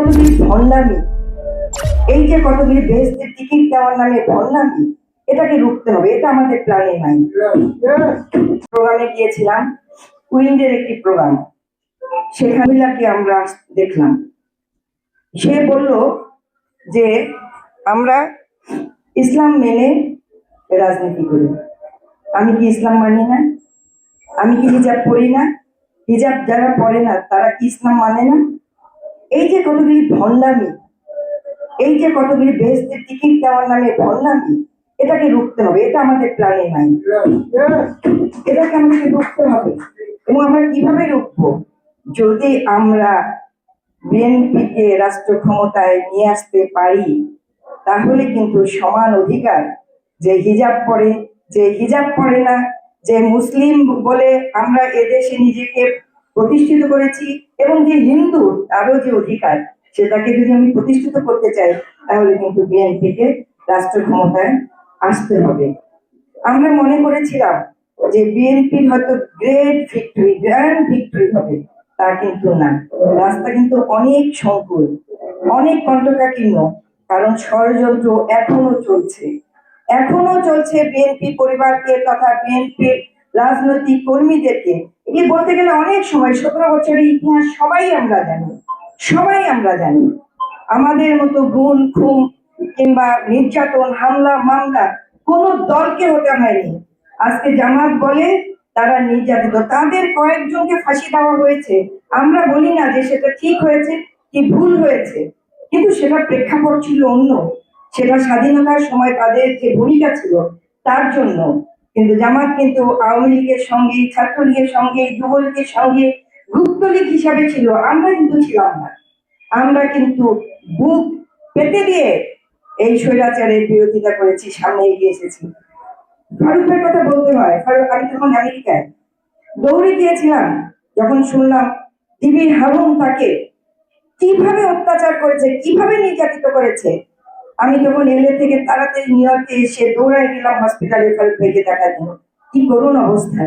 কতগুলি ভণ্ডামি? এই যে কতগুলি বেহেস্তের টিকিট দেওয়ার নামে ভণ্ডামি, এটাকে রুখতে হবে, এটা আমাদের প্ল্যানে নাই প্রোগ্রামে গিয়েছিলাম উইন্ডের একটি প্রোগ্রাম। সেখানগুলাকে আমরা দেখলাম। সে বলল যে, আমরা ইসলাম মেনে রাজনীতি করি। আমি কি ইসলাম মানি না? আমি কি হিজাব পড়ি না? হিজাব যারা পড়ে না, তারা কি ইসলাম মানে না? এই যে কতগুলি ভণ্ডামি, এই যে কতগুলি বেহেস্তের টিকিট দেওয়ার নামে ভণ্ডামি, এটাকে রুখতে হবে, এটা আমাদের প্ল্যানে নাই এটাকে আমাদেরকে রুখতে হবে। এবং আমরা কীভাবে রুখবো? যদি আমরা বিএনপিকে রাষ্ট্র ক্ষমতায় নিয়ে আসতে পারি, তাহলে কিন্তু সমান অধিকার, যে হিজাব পরে, যে হিজাব পরে না, যে মুসলিম বলে আমরা এদেশে নিজেকে প্রতিষ্ঠিত করেছি এবং যে হিন্দু তারও যে অধিকার, সেটাকে যদি আমি প্রতিষ্ঠিত করতে চাই, তাহলে কিন্তু বিএনপিকে রাষ্ট্র ক্ষমতায় আসতে হবে। আমরা মনে করেছিলাম যে বিএনপির হয়তো গ্রেট ভিক্টরি, গ্র্যান্ড ভিক্টরি হবে, তা কিন্তু না। রাস্তা কিন্তু অনেক সংকুল, অনেক কণ্ঠকাকীর্ণ কারণ ষড়যন্ত্র এখনও চলছে। এখনও চলছে বিএনপি পরিবারকে তথা বিএনপির রাজনৈতিক কর্মীদেরকে। এই বলতে গেলে অনেক সময় সতেরো বছরের ইতিহাস সবাই আমরা জানি, সবাই আমরা জানি। আমাদের মতো গুণ খুন কিংবা নির্যাতন, হামলা, মামলা কোন দলকে হতে হয়নি। আজকে জামাত বলে তারা নির্যাতিত। তাদের কয়েকজনকে ফাঁসি দেওয়া হয়েছে। আমরা বলি না যে সেটা ঠিক হয়েছে কি ভুল হয়েছে। কিন্তু সেটা প্রেক্ষাপট ছিল অন্য। সেটা স্বাধীনতার সময় তাদের যে ভূমিকা ছিল, তার জন্য কিন্তু জামাত কিন্তু আওয়ামী লীগের সঙ্গে, ছাত্রলীগের সঙ্গে, যুবলীগের সঙ্গে গুপ্তলীগ হিসাবে ছিল। আমরা কিন্তু ছিলাম না। আমরা কিন্তু বুক পেতে দিয়ে এই স্বৈরাচারের বিরোধিতা করেছি, সামনে এগিয়ে এসেছি। ফারুকের কথা বলতে হয়, ফারুক, আমি তখন আমেরিকায়। দৌড়ে গিয়েছিলাম, যখন শুনলাম টিভি হারুন তাকে কীভাবে অত্যাচার করেছে, কীভাবে নির্যাতিত করেছে আমি তখন এলএ থেকে তাড়াতাড়ি নিউ ইয়র্কে এসে দৌড়ায় গেলাম হসপিটালে ফারুক ভাইকে দেখার জন্য। কি করুন অবস্থা।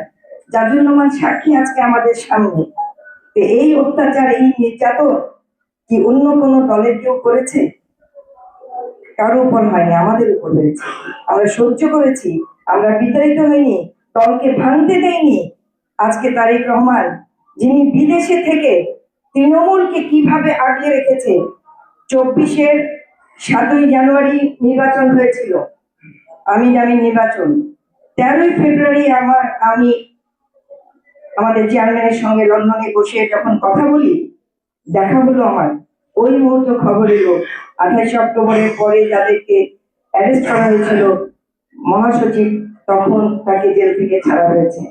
যার জন্য আমার সাক্ষী আজকে আমাদের সামনে। এই অত্যাচার, এই নির্যাতন কি অন্য কোনো দলের কেউ করেছে? কারও উপর হয়নি, আমাদের উপর হয়েছে। আমরা সহ্য করেছি, আমরা বিতাড়িত হইনি, দলকে ভাঙতে দেয়নি আজকে তারেক রহমান, যিনি বিদেশে থেকে তৃণমূলকে কীভাবে আগলে রেখেছে, চব্বিশের সাতই জানুয়ারি নির্বাচন হয়েছিল। আমি জানি নির্বাচন। তেরোই ফেব্রুয়ারি আমার, আমি আমাদের চেয়ারম্যানের সঙ্গে লন্ডনে বসে যখন কথা বলি, দেখা হলো আমার। ওই মুহূর্ত খবর এলো। আঠাশে অক্টোবরের পরে যাদেরকে অ্যারেস্ট করা হয়েছিল, মহাসচিব তখন তাকে জেল থেকে ছাড়া হয়েছে।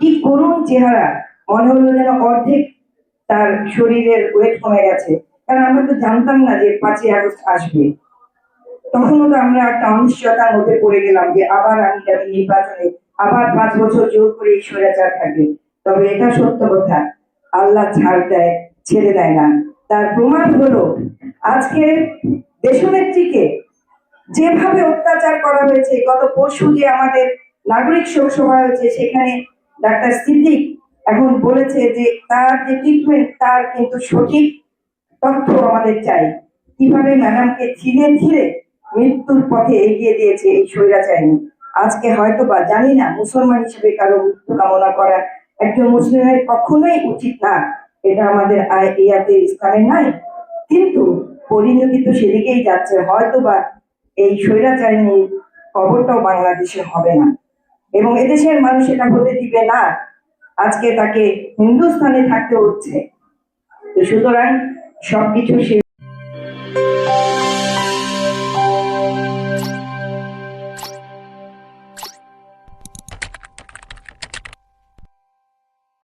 কি করুণ চেহারা। মনে হলো যেন অর্ধেক তার শরীরের ওয়েট কমে গেছে। কারণ আমরা তো জানতাম না যে পাঁচই আগস্ট আসবে। তখনও তো আমরা একটা অনিশ্চয়তার মধ্যে পড়ে গেলাম যে আবার আমি যাবি নির্বাচনে আবার পাঁচ বছর জোর করে এই থাকবে। তবে এটা সত্য কথা। আল্লাহ ছাড় দেয়, ছেড়ে দেয় না। তার প্রমাণ হলো, আজকে দেশনেত্রীকে যেভাবে অত্যাচার করা হয়েছে, গত পরশু যে আমাদের নাগরিক শোক সভা হয়েছে, সেখানে ডাক্তার সিদ্দিক এখন বলেছে যে তার যে ট্রিটমেন্ট তার কিন্তু সঠিক তথ্য আমাদের চাই। কীভাবে ম্যাডামকে ধীরে ধীরে মৃত্যুর পথে এগিয়ে দিয়েছে এই স্বৈরাচারী? আজকে হয়তো বা জানি না মুসলমান হিসেবে কারও মৃত্যু কামনা করা একজন মুসলিমের কখনোই উচিত না। এটা আমাদের ইয়াতে ইসলামে নাই। কিন্তু পরিণতি তো সেদিকেই যাচ্ছে হয়তো বা এই স্বৈরাচারিণীর খবরটাও বাংলাদেশে হবে না। এবং এদেশের মানুষ এটা হতে দিবে না। আজকে তাকে হিন্দুস্থানে থাকতে হচ্ছে। সুতরাং সবকিছু সে